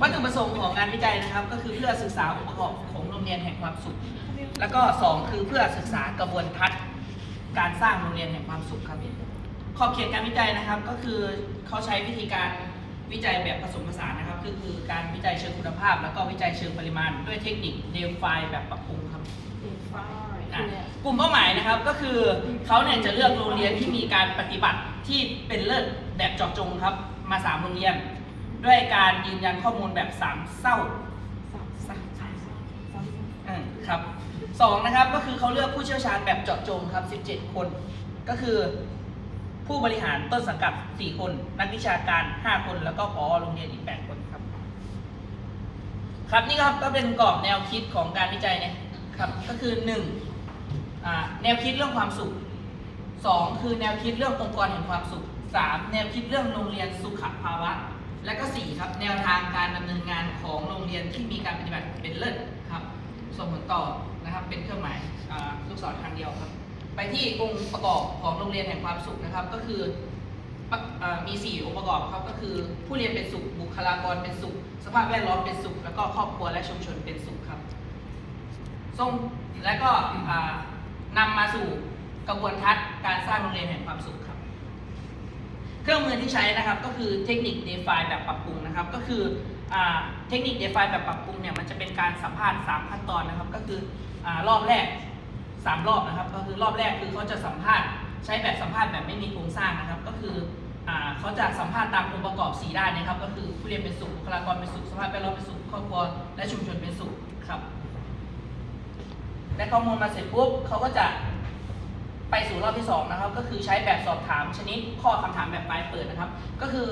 วัตถุประสงค์ของงานวิจัยนะครับ ก็คือเพื่อศึกษาองค์ประกอบของโรงเรียนแห่งความสุข แล้วก็สองคือเพื่อศึกษากระบวนทัศน์การสร้างโรงเรียนแห่งความสุขครับขอบเขตการวิจัยนะครับก็คือเขาใช้วิธีการวิจัยแบบผสมผสานนะครับก็คือการวิจัยเชิงคุณภาพ แล้วก็วิจัยเชิงปริมาณ ด้วยเทคนิคเดลไฟแบบปรับปรุงครับอะกลุ่มเป้าหมายนะครับก็คือเขาเนี่ยจะเลือกโรงเรียนที่มีการปฏิบัติที่เป็นเลิศแบบเจาะจงครับมาสามโรงเรียน ด้วยการยืนยันข้อมูลแบบสามเศร้าอืมครับสองนะครับก็คือเขาเลือกผู้เชี่ยวชาญแบบเจาะจงครับ 17 คน ก็คือ ผู้บริหารต้นสังกัด 4 คน นักวิชาการ 5 คน แล้วก็พอโรงเรียนอีก 8 คนครับ ครับนี่ครับก็เป็นกรอบแนวคิดของการวิจัยเนี่ยครับ ก็คือหนึ่งอ่าแนวคิดเรื่องความสุข 2 คือแนวคิดเรื่ององค์กรแห่งความสุข 3 แนวคิดเรื่องโรงเรียนสุขภาวะ และก็ 4 ครับ แนวทางการดำเนินงานของโรงเรียนที่มีการปฏิบัติเป็นเลิศครับส่งผลต่อนะครับเป็นเครื่องหมายลูกศรทางเดียวครับ ไปที่องค์ประกอบของโรงเรียนแห่งความสุขนะครับ ก็คืออมี 4 องค์ประกอบครับก็คือผู้เรียนเป็นสุข บุคลากรเป็นสุข สภาพแวดล้อมเป็นสุข แล้วก็ครอบครัวและชุมชนเป็นสุขครับส่งและก็อ่านำมาสู่กระบวนทัศน์การสร้างโรงเรียนแห่งความสุขครับ เครื่องมือที่ใช้นะครับก็คือเทคนิค DeFi แบบปรับปรุงนะครับ ก็คืออเทคนิค DeFi แบบปรับปรุงเนี่ยมันจะเป็นการสัมภาษณ์ 3 ขั้นตอนนะครับ ก็คืออรอบแรก 3 รอบนะครับ ก็คือรอบแรกคือเขาจะสัมภาษณ์ใช้แบบสัมภาษณ์แบบไม่มีโครงสร้างนะครับ ก็คืออเขาจะสัมภาษณ์ตามองค์ประกอบ 4 ด้านนะครับ ก็คือผู้เรียนเป็นสุขบุคลากรเป็นสุขสภาพแวดล้อมเป็นสุขครอบครัวและชุมชนเป็นสุขครับได้ข้อมูลมาเสร็จปุ๊บเขาก็จะ ไปสู่รอบที่สองนะครับก็คือใช้แบบสอบถามชนิดข้อคำถามแบบปลายเปิดนะครับ ก็คือ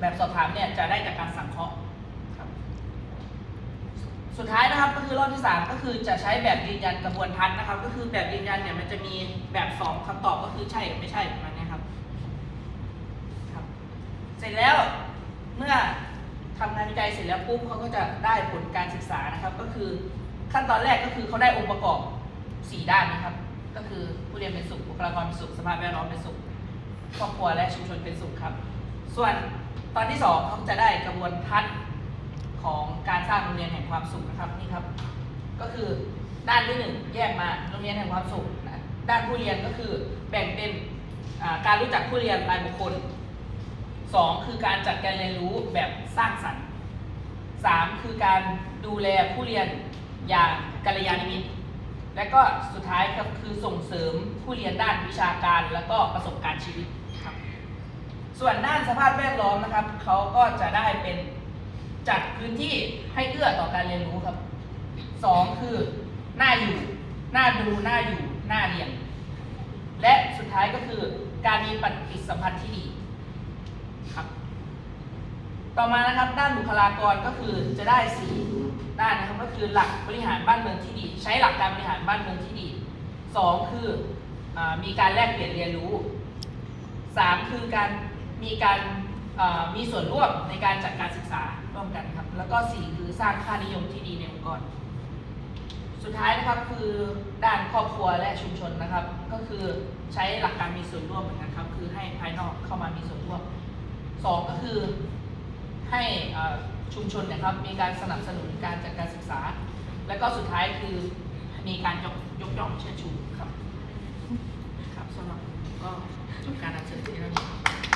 แบบสอบถามเนี่ยจะได้จากการสังเคราะห์ครับสุดท้ายนะครับก็คือรอบที่สามก็คือจะใช้แบบยืนยันกระบวนทัศน์นะครับ ก็คือแบบยืนยันเนี่ยมันจะมีแบบสองคำตอบก็คือใช่กับไม่ใช่ประมาณนี้ครับครับ เสร็จแล้วเมื่อทำงานวิจัยเสร็จแล้วปุ๊บเขาก็จะได้ผลการศึกษานะครับ ก็คือขั้นตอนแรกก็คือเขาได้องค์ประกอบ 4 ด้านนะครับ ก็คือผู้เรียนเป็นสุขบุคลากรเป็นสุขสภาพแวดล้อมเป็นสุขครอบครัวและชุมชนเป็นสุขครับ ส่วนตอนที่สองเขาจะได้กระบวนทัศน์ของการสร้างโรงเรียนแห่งความสุขนะครับนี่ครับ ก็คือด้านที่หนึ่งแยกมาโรงเรียนแห่งความสุขนะด้านผู้เรียนก็คือแบ่งเป็นการรู้จักผู้เรียนรายบุคคลสองคือการจัดการเรียนรู้แบบสร้างสรรค์สามคือการดูแลผู้เรียนอย่างกัลยาณมิตร และก็สุดท้ายครับคือส่งเสริมผู้เรียนด้านวิชาการ และก็ประสบการณ์ชีวิตครับ ส่วนด้านสภาพแวดล้อมนะครับเขาก็จะได้เป็นจัดพื้นที่ให้เอื้อต่อการเรียนรู้ครับสองคือหน้าอยู่หน้าดูหน้าอยู่หน้าเรียน และสุดท้ายก็คือการมีปฏิสัมพันธ์ที่ดีครับ ต่อมานะครับด้านบุคลากรก็คือจะได้สี ได้นะครับก็คือหลักบริหารบ้านเมืองที่ดี ใช้หลักการบริหารบ้านเมืองที่ดีสองคืออมีการแลกเปลี่ยนเรียนรู้สามคือการมีการมีส่วนร่วมในการจัดการศึกษาร่วมกันครับ แล้วก็สี่คือสร้างค่านิยมที่ดีในองค์กร สุดท้ายนะครับคือด้านครอบครัวและชุมชนนะครับ ก็คือใช้หลักการมีส่วนร่วมเหมือนกันครับ คือให้ภายนอกเข้ามามีส่วนร่วมสองก็คือ ให้ชุมชนนะครับมีการสนับสนุนการจัดการศึกษา และก็สุดท้ายคือมีการยกยกย่องเชิดชูครับ ครับสำหรับก็จบการนำเสนอที่เรามี